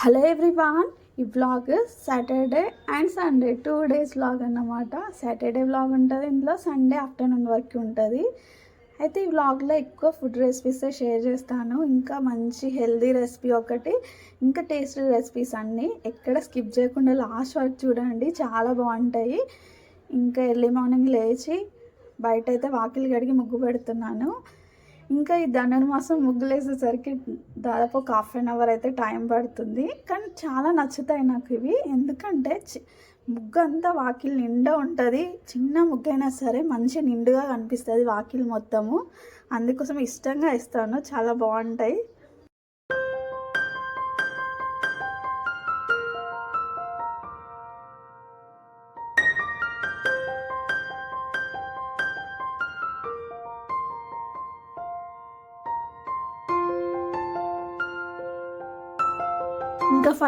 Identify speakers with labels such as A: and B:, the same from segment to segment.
A: Hello everyone ఈ blog Saturday and Sunday two days blog అన్నమాట. Saturday blog ఉంటుంది ఇందులో సండే ఆఫ్టర్నూన్ వరకు ఉంటుంది. అయితే ఈ వ్లాగ్లో ఎక్కువ ఫుడ్ రెసిపీస్ షేర్ చేస్తాను. ఇంకా మంచి హెల్దీ రెసిపీ ఒకటి ఇంకా టేస్టీ రెసిపీస్ అన్నీ. ఎక్కడ స్కిప్ చేయకుండా లాస్ట్ వరకు చూడండి చాలా బాగుంటాయి. ఇంకా ఎర్లీ మార్నింగ్ లేచి బయట అయితే వాకిలి కడిగి ముగ్గు పెడుతున్నాను. ఇంకా ఈ ధనుర్మాసం ముగ్గులు వేసేసరికి దాదాపు ఒక హాఫ్ అన్ అవర్ అయితే టైం పడుతుంది. కానీ చాలా నచ్చుతాయి నాకు ఇవి. ఎందుకంటే చి- ముగ్గు అంతా వాకిల్ నిండా ఉంటుంది. చిన్న ముగ్గు అయినా సరే మంచి నిండుగా కనిపిస్తుంది వాకిల్ మొత్తము. అందుకోసం ఇష్టంగా ఇస్తాను. చాలా బాగుంటాయి.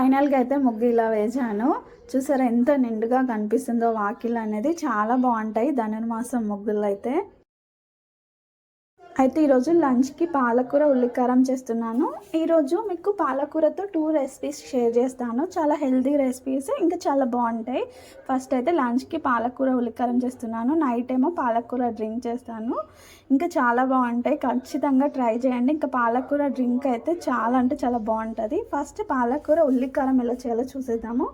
A: ఫైనల్గా అయితే ముగ్గు ఇలా వేసాను చూసారా ఎంత నిండుగా కనిపిస్తుందో వాకిల్ అనేది చాలా బాగుంటాయి. ధనుర్మాసం ముగ్గులు అయితే. అయితే ఈరోజు లంచ్కి పాలకూర ఉల్లికారం చేస్తున్నాను. ఈరోజు మీకు పాలకూరతో టూ రెసిపీస్ షేర్ చేస్తాను. చాలా హెల్తీ రెసిపీస్ ఇంకా చాలా బాగుంటాయి. ఫస్ట్ అయితే లంచ్కి పాలకూర ఉల్లికారం చేస్తున్నాను. నైట్ ఏమో పాలకూర డ్రింక్ చేస్తాను. ఇంకా చాలా బాగుంటాయి. ఖచ్చితంగా ట్రై చేయండి. ఇంకా పాలకూర డ్రింక్ అయితే చాలా అంటే చాలా బాగుంటుంది. ఫస్ట్ పాలకూర ఉల్లికారం ఎలా చేయాలో చూసేద్దాము.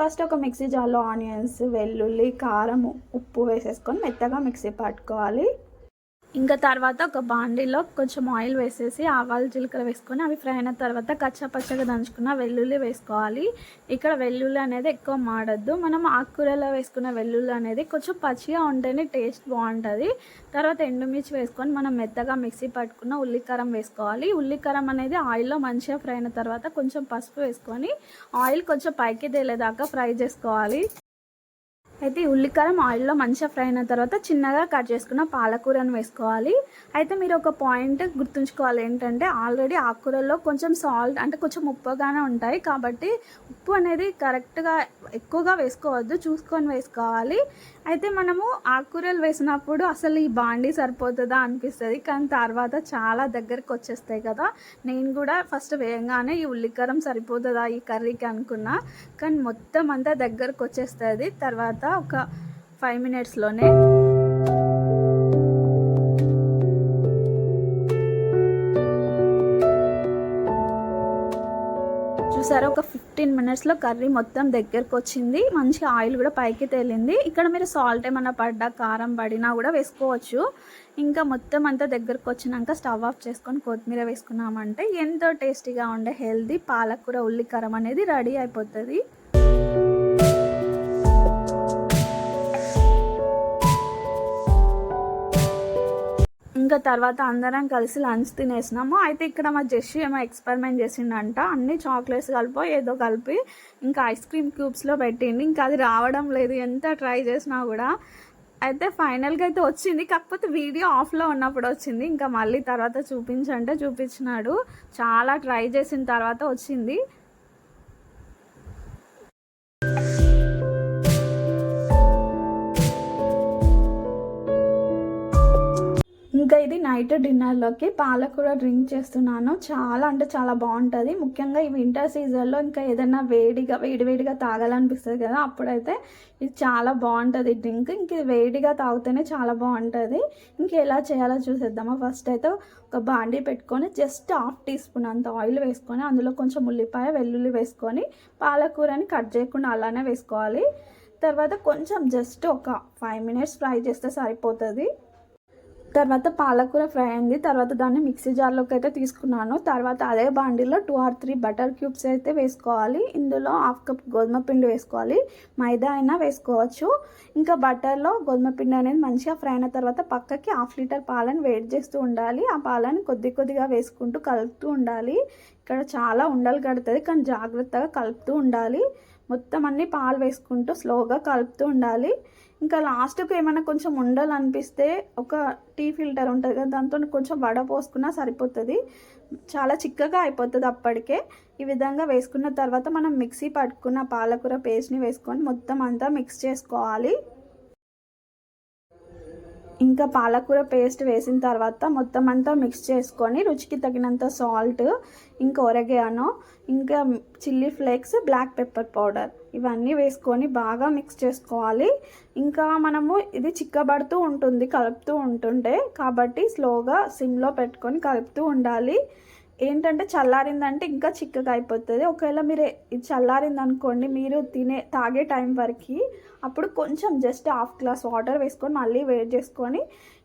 A: ఫస్ట్ ఒక మిక్సీ జార్లో ఆనియన్స్ వెల్లుల్లి కారం ఉప్పు వేసేసుకొని మెత్తగా మిక్సీ పట్టుకోవాలి. ఇంకా తర్వాత ఒక బాండీలో కొంచెం ఆయిల్ వేసేసి ఆవాలు జీలకర్ర వేసుకొని అవి ఫ్రై అయిన తర్వాత కచ్చపచ్చగా దంచుకున్న వెల్లుల్లి వేసుకోవాలి. ఇక్కడ వెల్లుల్లి అనేది ఎక్కువ మాడద్దు. మనం ఆకుకూరలో వేసుకున్న వెల్లుల్లి అనేది కొంచెం పచ్చిగా ఉంటేనే టేస్ట్ బాగుంటుంది. తర్వాత ఎండుమిర్చి వేసుకొని మనం మెత్తగా మిక్సీ పట్టుకున్న ఉల్లికారం వేసుకోవాలి. ఉల్లికారం అనేది ఆయిల్లో మంచిగా ఫ్రై అయిన తర్వాత కొంచెం పసుపు వేసుకొని ఆయిల్ కొంచెం పైకి తేలేదాకా ఫ్రై చేసుకోవాలి. అయితే ఈ ఉల్లికారం ఆయిల్లో మంచిగా ఫ్రై అయిన తర్వాత చిన్నగా కట్ చేసుకున్న పాలకూరను వేసుకోవాలి. అయితే మీరు ఒక పాయింట్ గుర్తుంచుకోవాలి ఏంటంటే ఆల్రెడీ ఆకుకూరల్లో కొంచెం సాల్ట్ అంటే కొంచెం ఉప్పుగానే ఉంటాయి. కాబట్టి ఉప్పు అనేది కరెక్ట్గా ఎక్కువగా వేసుకోవద్దు చూసుకొని వేసుకోవాలి. అయితే మనము ఆకుకూరలు వేసినప్పుడు అసలు ఈ బాండీ సరిపోతుందా అనిపిస్తుంది. కానీ తర్వాత చాలా దగ్గరకు వచ్చేస్తాయి కదా. నేను కూడా ఫస్ట్ వేయంగానే ఈ ఉల్లికారం సరిపోతుందా ఈ కర్రీకి అనుకున్నా. కానీ మొత్తం అంతా దగ్గరకు వచ్చేస్తుంది. తర్వాత ఒక ఫైవ్ మినిట్స్లోనే చూసారా? ఒక ఫిఫ్టీన్ మినిట్స్లో కర్రీ మొత్తం దగ్గరకు వచ్చింది. మంచి ఆయిల్ కూడా పైకి తేలింది. ఇక్కడ మీరు సాల్ట్ ఏమైనా పడ్డా కారం పడినా కూడా వేసుకోవచ్చు. ఇంకా మొత్తం అంతా దగ్గరకు వచ్చినాక స్టవ్ ఆఫ్ చేసుకొని కొత్తిమీర వేసుకున్నామంటే ఎంతో టేస్టీగా ఉండే హెల్దీ పాలకూర ఉల్లికారం అనేది రెడీ అయిపోతుంది. ఇంకా తర్వాత అందరం కలిసి లంచ్ తినేసినాము. అయితే ఇక్కడ మా జెస్సీ ఏమో ఎక్స్పెరిమెంట్ చేసిండంట. అన్ని చాక్లెట్స్ కలిపో ఏదో కలిపి ఇంకా ఐస్ క్రీమ్ క్యూబ్స్లో పెట్టిండి. ఇంకా అది రావడం లేదు. ఎంత ట్రై చేసినా కూడా అయితే ఫైనల్గా అయితే వచ్చింది. కాకపోతే వీడియో ఆఫ్లో ఉన్నప్పుడు వచ్చింది. ఇంకా మళ్ళీ తర్వాత చూపించంటే చూపించినాడు. చాలా ట్రై చేసిన తర్వాత వచ్చింది. ఇంకా ఇది నైట్ డిన్నర్లోకి పాలకూర డ్రింక్ చేస్తున్నాను. చాలా అంటే చాలా బాగుంటుంది. ముఖ్యంగా ఈ వింటర్ సీజన్లో ఇంకా ఏదైనా వేడిగా వేడివేడిగా తాగాలనిపిస్తుంది కదా అప్పుడైతే ఇది చాలా బాగుంటుంది డ్రింక్. ఇంక ఇది వేడిగా తాగితేనే చాలా బాగుంటుంది. ఇంక ఎలా చేయాలో చూసేద్దామా. ఫస్ట్ అయితే ఒక బాండీ పెట్టుకొని జస్ట్ హాఫ్ టీ స్పూన్ అంత ఆయిల్ వేసుకొని అందులో కొంచెం ఉల్లిపాయ వెల్లుల్లి వేసుకొని పాలకూరని కట్ చేయకుండా అలానే వేసుకోవాలి. తర్వాత కొంచెం జస్ట్ ఒక ఫైవ్ మినిట్స్ ఫ్రై చేస్తే సరిపోతుంది. తర్వాత పాలకూర ఫ్రై అయింది. తర్వాత దాన్ని మిక్సీ జార్లోకి అయితే తీసుకున్నాను. తర్వాత అదే బాండీలో two or three butter cubes అయితే వేసుకోవాలి. ఇందులో హాఫ్ కప్ గోధుమ పిండి వేసుకోవాలి. మైదా అయినా వేసుకోవచ్చు. ఇంకా బటర్లో గోధుమ పిండి అనేది మంచిగా ఫ్రై అయిన తర్వాత పక్కకి హాఫ్ లీటర్ పాలను వేడి చేస్తూ ఉండాలి. ఆ పాలను కొద్ది కొద్దిగా వేసుకుంటూ కలుపుతూ ఉండాలి. ఇక్కడ చాలా ఉండలు కడుతుంది కానీ జాగ్రత్తగా కలుపుతూ ఉండాలి. మొత్తం అన్ని పాలు వేసుకుంటూ స్లోగా కలుపుతూ ఉండాలి. ఇంకా లాస్ట్కి ఏమైనా కొంచెం ఉండాలనిపిస్తే ఒక టీ ఫిల్టర్ ఉంటుంది కదా దాంతో కొంచెం వడ పోసుకున్నా సరిపోతుంది. చాలా చిక్కగా అయిపోతుంది అప్పటికే. ఈ విధంగా వేసుకున్న తర్వాత మనం మిక్సీ పట్టుకున్న పాలకూర పేస్ట్ని వేసుకొని మొత్తం అంతా మిక్స్ చేసుకోవాలి. ఇంకా పాలకూర పేస్ట్ వేసిన తర్వాత మొత్తం అంతా మిక్స్ చేసుకొని రుచికి తగినంత సాల్ట్ ఇంకా ఒరగానో ఇంకా chilli flakes black pepper powder. ఇవన్నీ వేసుకొని బాగా మిక్స్ చేసుకోవాలి. ఇంకా మనము ఇది చిక్కబడుతూ ఉంటుంది కలుపుతూ ఉంటుంటే కాబట్టి స్లోగా సిమ్లో పెట్టుకొని కలుపుతూ ఉండాలి. ఏంటంటే చల్లారిందంటే ఇంకా చిక్కగా అయిపోతుంది. ఒకవేళ మీరు ఇది చల్లారింది అనుకోండి మీరు తినే తాగే టైం వరకు అప్పుడు కొంచెం జస్ట్ హాఫ్ గ్లాస్ వాటర్ వేసుకొని మళ్ళీ వేడి చేసుకొని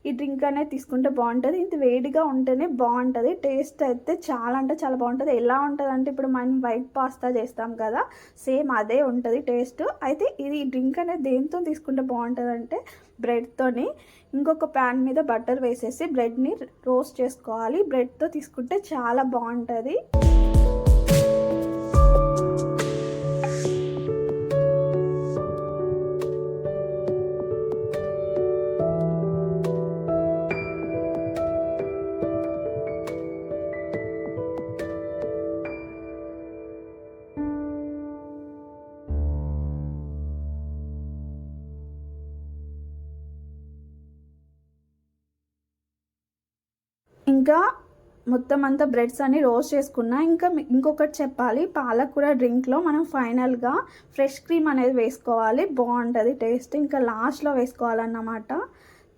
A: ఈ డ్రింక్ అనేది తీసుకుంటే బాగుంటుంది. ఇది వేడిగా ఉంటేనే బాగుంటుంది. టేస్ట్ అయితే చాలా అంటే చాలా బాగుంటుంది. ఎలా ఉంటుంది అంటే ఇప్పుడు మనం వైట్ పాస్తా చేస్తాం కదా సేమ్ అదే ఉంటుంది టేస్ట్ అయితే ఇది డ్రింక్ అనేది దేంతో తీసుకుంటే బాగుంటుంది అంటే బ్రెడ్తోని ఇంకొక ప్యాన్ మీద బటర్ వేసేసి బ్రెడ్ని రోస్ట్ చేసుకోవాలి. బ్రెడ్తో తీసుకుంటే చాలా బాగుంటుంది. మొత్తం అంతా బ్రెడ్స్ అన్ని రోస్ట్ చేసుకున్నా. ఇంకా ఇంకొకటి చెప్పాలి. పాలకూర డ్రింక్లో మనం ఫైనల్గా ఫ్రెష్ క్రీమ్ అనేది వేసుకోవాలి. బాగుంటుంది టేస్ట్. ఇంకా లాస్ట్లో వేసుకోవాలన్నమాట.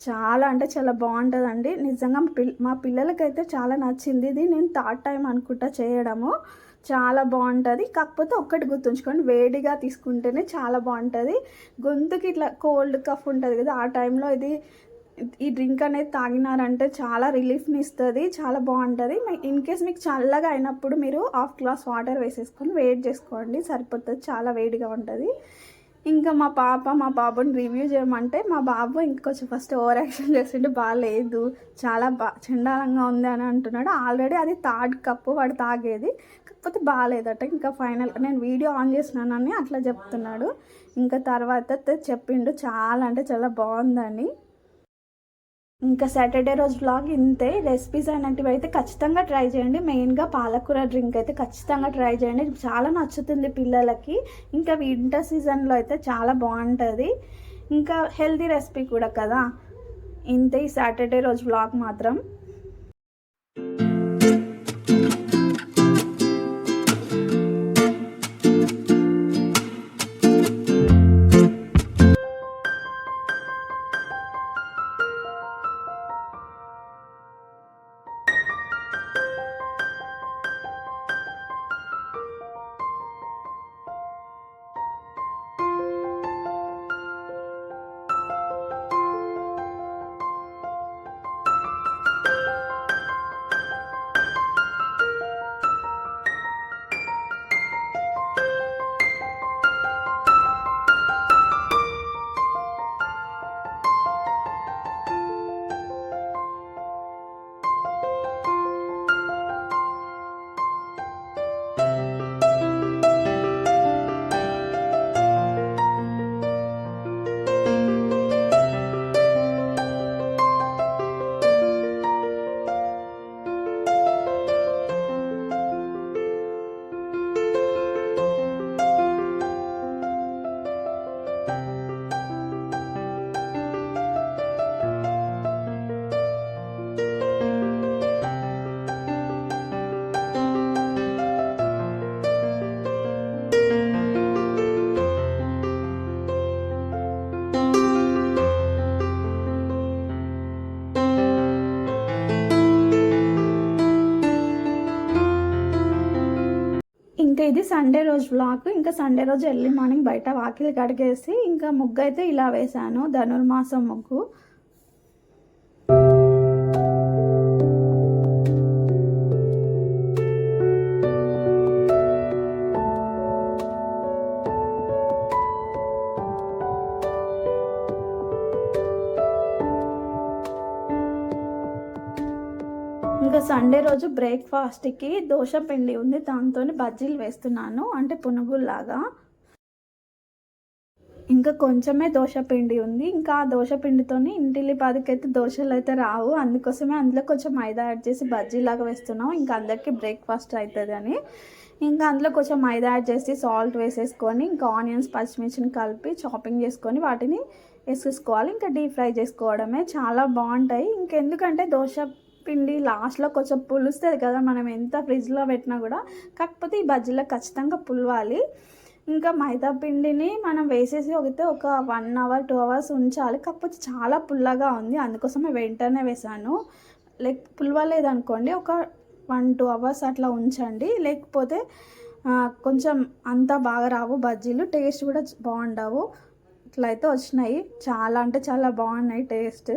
A: చాలా అంటే చాలా బాగుంటుందండి. నిజంగా పిల్ మా పిల్లలకైతే చాలా నచ్చింది. ఇది నేను థర్డ్ టైం అనుకుంటా చేయడము. చాలా బాగుంటుంది. కాకపోతే ఒక్కటి గుర్తుంచుకోండి. వేడిగా తీసుకుంటేనే చాలా బాగుంటుంది. గొంతుకి ఇట్లా కోల్డ్ కఫ్ ఉంటుంది కదా ఆ టైంలో ఇది ఈ డ్రింక్ అనేది తాగినారంటే చాలా రిలీఫ్ని ఇస్తుంది చాలా బాగుంటుంది. ఇన్ కేస్ మీకు చల్లగా అయినప్పుడు మీరు హాఫ్ గ్లాస్ వాటర్ వేసేసుకొని వేడి చేసుకోండి సరిపోతుంది చాలా వేడిగా ఉంటుంది. ఇంకా మా పాప మా బాబుని రివ్యూ చేయమంటే మా బాబు ఇంకొంచెం ఫస్ట్ ఓవర్ యాక్షన్ చేసిండు బాగాలేదు చాలా బా చండాలంగా ఉంది అని అంటున్నాడు. ఆల్రెడీ అది థర్డ్ కప్పు వాడు తాగేది కాకపోతే బాగాలేదట ఇంకా ఫైనల్ నేను వీడియో ఆన్ చేసినానని అట్లా చెప్తున్నాడు. ఇంకా తర్వాత చెప్పిండు చాలా అంటే చాలా బాగుందని. ఇంకా సాటర్డే రోజు వ్లాగ్ ఇంతే. రెసిపీస్ అనేటివి అయితే ఖచ్చితంగా ట్రై చేయండి. మెయిన్గా పాలకూర డ్రింక్ అయితే ఖచ్చితంగా ట్రై చేయండి. చాలా నచ్చుతుంది పిల్లలకి. ఇంకా వింటర్ సీజన్లో అయితే చాలా బాగుంటుంది. ఇంకా హెల్తీ రెసిపీ కూడా కదా. ఇంతే ఈ సాటర్డే రోజు వ్లాగ్ మాత్రం. సండే రోజు బ్లాక్ ఇంకా సండే రోజు ఎర్లీ మార్నింగ్ బయట వాకిలి కడిగేసి ఇంకా ముగ్గు అయితే ఇలా వేశాను. ధనుర్మాసం ముగ్గు. సండే రోజు బ్రేక్ఫాస్ట్కి దోశ పిండి ఉంది. దాంతో బజ్జీలు వేస్తున్నాను. అంటే పునుగుల్లాగా. ఇంకా కొంచెమే దోశ పిండి ఉంది. ఇంకా ఆ దోశ పిండితోని ఇంటిల్లిపాదికైతే దోశలు అయితే రావు. అందుకోసమే అందులో కొంచెం మైదా యాడ్ చేసి బజ్జీలాగా వేస్తున్నాం. ఇంకా అందరికీ బ్రేక్ఫాస్ట్ అవుతుంది ఇంకా అందులో కొంచెం మైదా యాడ్ చేసి సాల్ట్ వేసేసుకొని ఇంకా ఆనియన్స్ పచ్చిమిర్చిని కలిపి చాపింగ్ చేసుకొని వాటిని వేసేసుకోవాలి. ఇంకా డీప్ ఫ్రై చేసుకోవడమే. చాలా బాగుంటాయి. ఇంకెందుకంటే దోశ పిండి లాస్ట్లో కొంచెం పులుస్తుంది కదా మనం ఎంత ఫ్రిడ్జ్లో పెట్టినా కూడా. కాకపోతే ఈ బజ్జీలో ఖచ్చితంగా పులవాలి. ఇంకా మైదా పిండిని మనం వేసేసి ఒకతే ఒక వన్ అవర్ టూ అవర్స్ ఉంచాలి. కాకపోతే చాలా పుల్లగా ఉంది అందుకోసమే వెంటనే వేసాను. లైక్ పులవలేదు అనుకోండి ఒక వన్ టూ అవర్స్ అట్లా ఉంచండి. లేకపోతే కొంచెం అంత బాగా రావు బజ్జీలు టేస్ట్ కూడా బాగుండవు. ఇట్లా అయితే వచ్చినాయి. చాలా అంటే చాలా బాగున్నాయి టేస్ట్.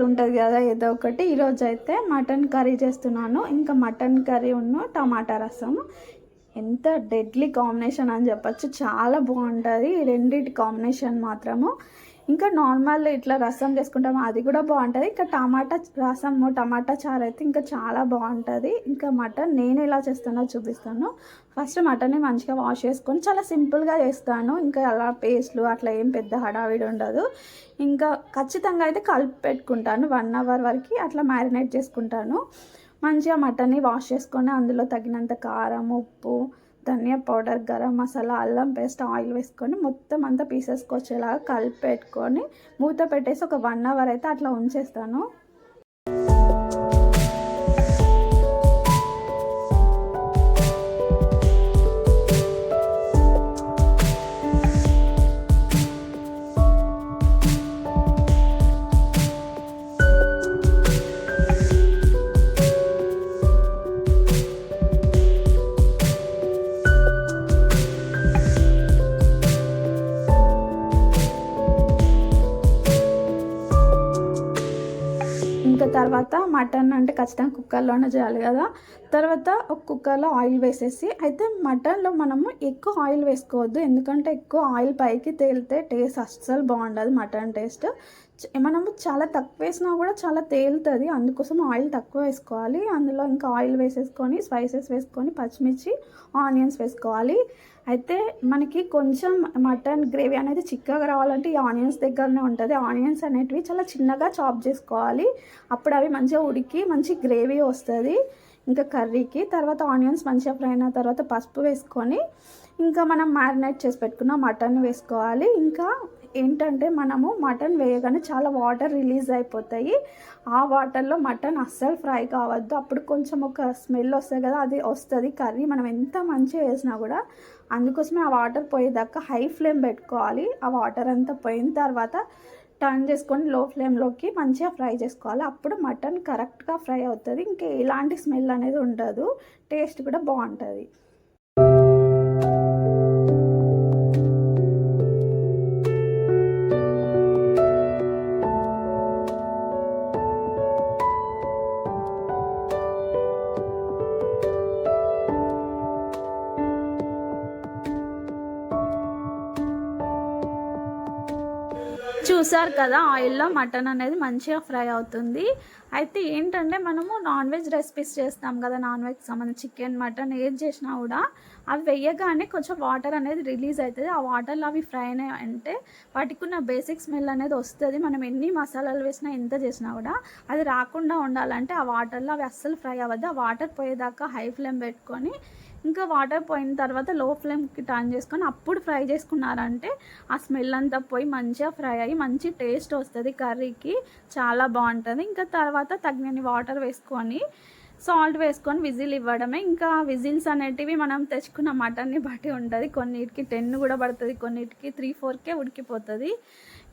A: స్పెషల్ ఉంటుంది కదా ఏదో ఒకటి. ఈరోజు అయితే మటన్ కర్రీ చేస్తున్నాను. ఇంకా మటన్ కర్రీ ఉన్న టమాటా రసం. ఎంత డెడ్లీ కాంబినేషన్ అని చెప్పొచ్చు. చాలా బాగుంటుంది. రెండింటి కాంబినేషన్ మాత్రము. ఇంకా నార్మల్ ఇట్లా రసం చేసుకుంటాము అది కూడా బాగుంటుంది. ఇంకా టమాటా రసము టమాటా చారు అయితే ఇంకా చాలా బాగుంటుంది. ఇంకా మటన్ నేను ఎలా చేస్తానో చూపిస్తాను. ఫస్ట్ మటన్ని మంచిగా వాష్ చేసుకొని చాలా సింపుల్గా చేస్తాను. ఇంకా అలా పేస్ట్లు అట్లా ఏం పెద్ద హడావిడి ఉండదు. ఇంకా ఖచ్చితంగా అయితే కలిపి పెట్టుకుంటాను. వన్ అవర్ వరకు అట్లా మ్యారినేట్ చేసుకుంటాను. మంచిగా మటన్ని వాష్ చేసుకొని అందులో తగినంత కారం ఉప్పు ధనియా పౌడర్ గరం మసాలా అల్లం పేస్ట్ ఆయిల్ వేసుకొని మొత్తం అంతా పీసెస్కి వచ్చేలాగా కలిపి పెట్టుకొని మూత పెట్టేసి ఒక వన్ అవర్ అయితే అట్లా ఉంచేస్తాను. ఇంకా తర్వాత మటన్ అంటే ఖచ్చితంగా కుక్కర్లోనే చేయాలి కదా. తర్వాత ఒక కుక్కర్లో ఆయిల్ వేసేసి అయితే మటన్లో మనము ఎక్కువ ఆయిల్ వేసుకోవద్దు. ఎందుకంటే ఎక్కువ ఆయిల్ పైకి తేలితే టేస్ట్ అస్సలు బాగుండదు మటన్ టేస్ట్. మనము చాలా తక్కువ వేసినా కూడా చాలా తేలుతుంది. అందుకోసం ఆయిల్ తక్కువ వేసుకోవాలి. అందులో ఇంకా ఆయిల్ వేసేసుకొని స్పైసెస్ వేసుకొని పచ్చిమిర్చి ఆనియన్స్ వేసుకోవాలి. అయితే మనకి కొంచెం మటన్ గ్రేవీ అనేది చిక్కగా రావాలంటే ఈ ఆనియన్స్ దగ్గరనే ఉంటుంది. ఆనియన్స్ అనేటివి చాలా చిన్నగా చాప్ చేసుకోవాలి. అప్పుడు అవి మంచిగా ఉడికి మంచి గ్రేవీ వస్తుంది. ఇంకా కర్రీకి తర్వాత ఆనియన్స్ మంచిగా ఫ్రై అయిన తర్వాత పసుపు వేసుకొని ఇంకా మనం మ్యారినేట్ చేసి పెట్టుకున్న మటన్ వేసుకోవాలి. ఇంకా ఏంటంటే మనము మటన్ వేయగానే చాలా వాటర్ రిలీజ్ అయిపోతాయి. ఆ వాటర్లో మటన్ అస్సలు ఫ్రై కావద్దు. అప్పుడు కొంచెం ఒక స్మెల్ వస్తుంది కదా అది వస్తుంది. కర్రీ మనం ఎంత మంచిగా వేసినా కూడా అందుకోసమే ఆ వాటర్ పోయేదాకా హై ఫ్లేమ్ పెట్టుకోవాలి. ఆ వాటర్ అంతా పోయిన తర్వాత టర్న్ చేసుకొని లో ఫ్లేమ్లోకి మంచిగా ఫ్రై చేసుకోవాలి. అప్పుడు మటన్ కరెక్ట్గా ఫ్రై అవుతుంది. ఇంకా ఎలాంటి స్మెల్ అనేది ఉండదు. టేస్ట్ కూడా బాగుంటుంది. చూసారు కదా ఆయిల్లో మటన్ అనేది మంచిగా ఫ్రై అవుతుంది. అయితే ఏంటంటే మనము నాన్ వెజ్ రెసిపీస్ చేస్తాం కదా నాన్ వెజ్ సంబంధించి చికెన్ మటన్ ఏది చేసినా కూడా అవి వేయగానే కొంచెం వాటర్ అనేది రిలీజ్ అవుతుంది. ఆ వాటర్లో అవి ఫ్రై అయినాయి అంటే వాటికి ఉన్న బేసిక్ స్మెల్ అనేది వస్తుంది. మనం ఎన్ని మసాలాలు వేసినా ఎంత చేసినా కూడా అది రాకుండా ఉండాలంటే ఆ వాటర్లో అవి అస్సలు ఫ్రై అవ్వద్దు. ఆ వాటర్ పోయేదాకా హై ఫ్లేమ్ పెట్టుకొని ఇంకా వాటర్ పోయిన తర్వాత లో ఫ్లేమ్కి టర్న్ చేసుకొని అప్పుడు ఫ్రై చేసుకున్నారంటే ఆ స్మెల్ అంతా పోయి మంచిగా ఫ్రై అయ్యి మంచి టేస్ట్ వస్తుంది కర్రీకి. చాలా బాగుంటుంది. ఇంకా తర్వాత తగినన్ని వాటర్ వేసుకొని సాల్ట్ వేసుకొని విజిల్ ఇవ్వడమే. ఇంకా విజిల్స్ అనేటివి మనం తెచ్చుకున్న మటన్ని బట్టి ఉంటుంది. కొన్నిటికి టెన్ కూడా పడుతుంది కొన్నిటికి త్రీ ఫోర్కే ఉడికిపోతుంది.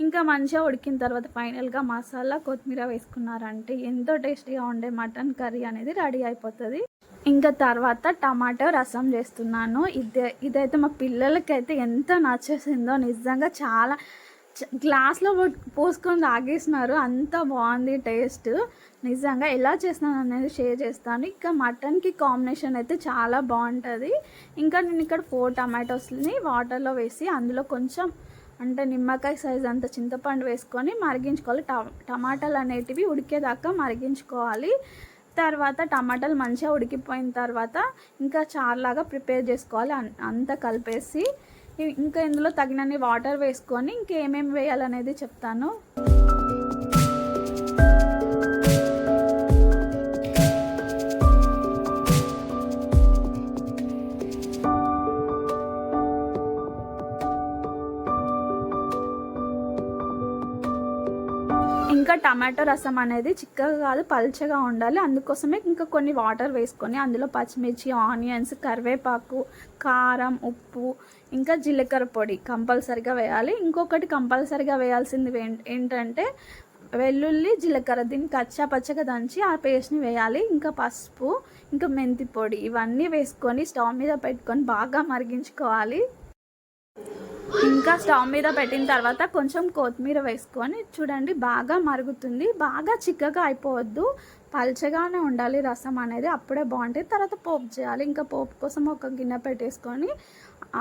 A: ఇంకా మంచిగా ఉడికిన తర్వాత ఫైనల్గా మసాలా కొత్తిమీర వేసుకున్నారంటే ఎంతో టేస్టీగా ఉండే మటన్ కర్రీ అనేది రెడీ అయిపోతుంది. ఇంకా తర్వాత టమాటో రసం చేస్తున్నాను. ఇదే ఇదైతే మా పిల్లలకైతే ఎంత నచ్చేసిందో నిజంగా చాలా గ్లాస్లో పోసుకొని తాగేసినారు. అంత బాగుంది టేస్ట్. నిజంగా ఎలా చేస్తున్నాను అనేది షేర్ చేస్తాను. ఇంకా మటన్కి కాంబినేషన్ అయితే చాలా బాగుంటుంది. ఇంకా నేను ఇక్కడ ఫోర్ టమాటోస్ని వాటర్లో వేసి అందులో కొంచెం అంటే నిమ్మకాయ సైజ్ అంత చింతపండు వేసుకొని మరిగించుకోవాలి. ట- టమాటాలు అనేటివి ఉడికేదాకా మరిగించుకోవాలి. తర్వాత టమాటాలు మంచిగా ఉడికిపోయిన తర్వాత ఇంకా చారులాగా ప్రిపేర్ చేసుకోవాలి. అన్- అంతా కలిపేసి ఇంకా ఇందులో తగినన్ని వాటర్ వేసుకొని ఇంకేమేమి వేయాలనేది చెప్తాను. ఇంకా టమాటో రసం అనేది చిక్కగా కాదు పల్చగా ఉండాలి. అందుకోసమే ఇంకా కొన్ని వాటర్ వేసుకొని అందులో పచ్చిమిర్చి ఆనియన్స్ కరివేపాకు కారం ఉప్పు ఇంకా జీలకర్ర పొడి కంపల్సరిగా వేయాలి. ఇంకొకటి కంపల్సరిగా వేయాల్సింది ఏంటంటే వెల్లుల్లి జీలకర్ర దీన్ని కచ్చా పచ్చగా దంచి ఆ పేస్ట్ని వేయాలి. ఇంకా పసుపు ఇంకా మెంతి పొడి ఇవన్నీ వేసుకొని స్టవ్ మీద పెట్టుకొని బాగా మరిగించుకోవాలి. ఇంకా స్టవ్ మీద పెట్టిన తర్వాత కొంచెం కొత్తిమీర వేసుకొని చూడండి బాగా మరుగుతుంది. బాగా చిక్కగా అయిపోవద్దు. పల్చగానే ఉండాలి రసం అనేది. అప్పుడే బాగుంటుంది. తర్వాత పోపు చేయాలి. ఇంకా పోపు కోసం ఒక గిన్నె పెట్టేసుకొని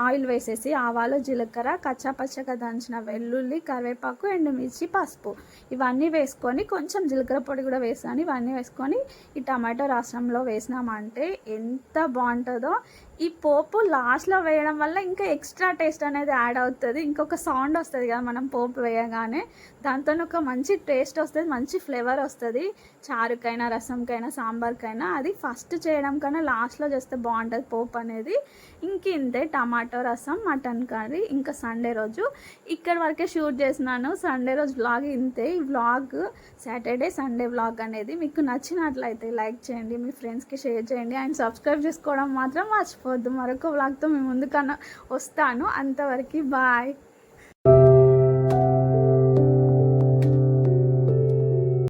A: ఆయిల్ వేసేసి ఆవాలు జీలకర్ర కచ్చాపచ్చగా దంచిన వెల్లుల్లి కరివేపాకు ఎండుమిర్చి పసుపు ఇవన్నీ వేసుకొని కొంచెం జీలకర్ర పొడి కూడా వేసాను. ఇవన్నీ వేసుకొని ఈ టమాటో రసంలో వేసినామంటే ఎంత బాగుంటుందో. ఈ పోపు లాస్ట్లో వేయడం వల్ల ఇంకా ఎక్స్ట్రా టేస్ట్ అనేది యాడ్ అవుతుంది. ఇంకొక సౌండ్ వస్తుంది కదా మనం పోపు వేయగానే. దాంతో ఒక మంచి టేస్ట్ వస్తుంది మంచి ఫ్లేవర్ వస్తుంది. చారుకైనా రసంకైనా సాంబార్కైనా అది ఫస్ట్ చేయడం కన్నా లాస్ట్లో చేస్తే బాగుంటుంది పోపు అనేది. ఇంక ఇంతే టమాటో రసం మటన్ కర్రీ ఇంకా సండే రోజు. ఇక్కడ వరకే షూట్ చేసినాను. సండే రోజు వ్లాగ్ ఇంతే. ఈ వ్లాగ్ సాటర్డే సండే వ్లాగ్ అనేది మీకు నచ్చినట్లయితే లైక్ చేయండి మీ ఫ్రెండ్స్కి షేర్ చేయండి. అండ్ సబ్స్క్రైబ్ చేసుకోవడం మాత్రం మర్చిపోవద్దు మరొక వ్లాగ్తో మేము ముందుకన్నా వస్తాను. అంతవరకు బాయ్.